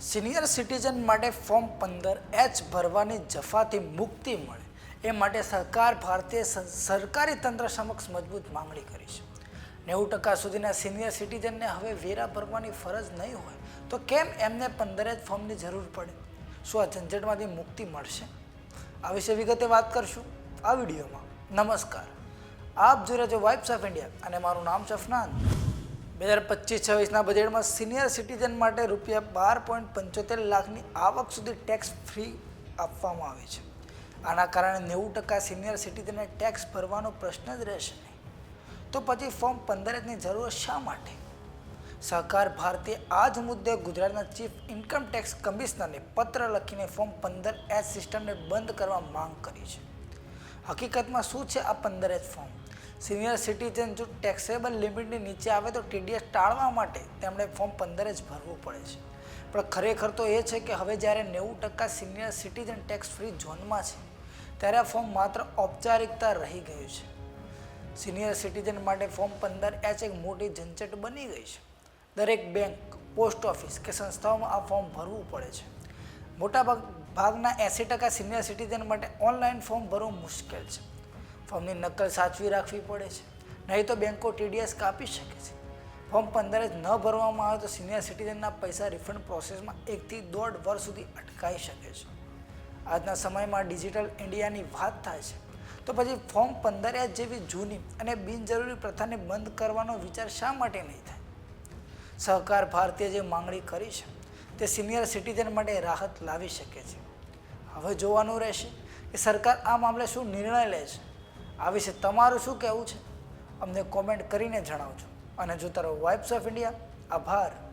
Senior citizen માટે form પંદર H ભરવાની જફાથી મુક્તિ મળે. એ માટે સરકાર ભારતીય સરકારી તંત્ર સમક્ષ મજબૂત માંગણી કરી છે. નેવું ટકા સુધીના સિનિયર સિટીઝનને હવે વેરા ભરવાની ફરજ નહીં હોય, તો કેમ એમને પંદર એચ ફોર્મની જરૂર પડે? શું આ ઝંઝટમાંથી મુક્તિ મળશે? આ વિશે વિગતે વાત કરશું આ વિડીયોમાં. નમસ્કાર. આપ જોઈ રહ્યા છો વાઇબ્સ ઓફ ઇન્ડિયા અને મારું નામ છે બે હજાર પચીસ છવ્વીસના બજેટમાં સિનિયર સિટીઝન માટે રૂપિયા બાર પોઈન્ટ પંચોતેર લાખની આવક સુધી ટેક્સ ફ્રી આપવામાં આવે છે. આના કારણે નેવું ટકા સિનિયર સિટીઝનને ટેક્સ ભરવાનો પ્રશ્ન જ રહેશે નહીં. તો પછી ફોર્મ પંદરેની જરૂર શા માટે? સહકાર ભારતીય આ જ મુદ્દે ગુજરાતના ચીફ ઇન્કમ ટેક્સ કમિશનરને પત્ર લખીને ફોર્મ પંદર એચ સિસ્ટમને બંધ કરવા માંગ કરી છે. હકીકતમાં શું છે આ પંદર એચ ફોર્મ સિનિયર સિટીઝન જો ટેક્સેબલ લિમિટની નીચે આવે તો ટીડીએસ ટાળવા માટે તેમણે ફોર્મ પંદર જ ભરવું પડે છે. પણ ખરેખર તો એ છે કે હવે જ્યારે નેવું ટકા સિનિયર સિટીઝન ટેક્સ ફ્રી ઝોનમાં છે, ત્યારે આ ફોર્મ માત્ર ઔપચારિકતા રહી ગયું છે. સિનિયર સિટીઝન માટે ફોર્મ પંદર એચ એક મોટી ઝંઝટ બની ગઈ છે. દરેક બેંક પોસ્ટ ઓફિસ કે સંસ્થાઓમાં આ ફોર્મ ભરવું પડે છે. મોટા ભાગ ભાગના એંસી ટકા સિનિયર સિટીઝન માટે ઓનલાઈન ફોર્મ ભરવું મુશ્કેલ છે. ફોર્મની નકલ સાચવી રાખવી પડે છે. નહીં તો બેંકો ટીડીએસ કાપી શકે છે. ફોર્મ પંદર જ ન ભરવામાં આવે તો સિનિયર સિટીઝનના પૈસા રિફંડ પ્રોસેસમાં એકથી દોઢ વર્ષ સુધી અટકાઈ શકે છે. આજના સમયમાં ડિજિટલ ઇન્ડિયાની વાત થાય છે. તો પછી ફોર્મ પંદર એચ જેવી જૂની અને બિનજરૂરી પ્રથાને બંધ કરવાનો વિચાર શા માટે નહીં થાય? સહકાર ભારતીય જે માંગણી કરી છે, તે સિનિયર સિટીઝન માટે રાહત લાવી શકે છે. હવે જોવાનું રહેશે કે સરકાર આ મામલે શું નિર્ણય લે છે. આ વિશે તમારું શું કહેવું છે? અમને કોમેન્ટ કરીને જણાવજો. અને જોતા રહો વાઇબ્સ ઓફ ઇન્ડિયા આભાર.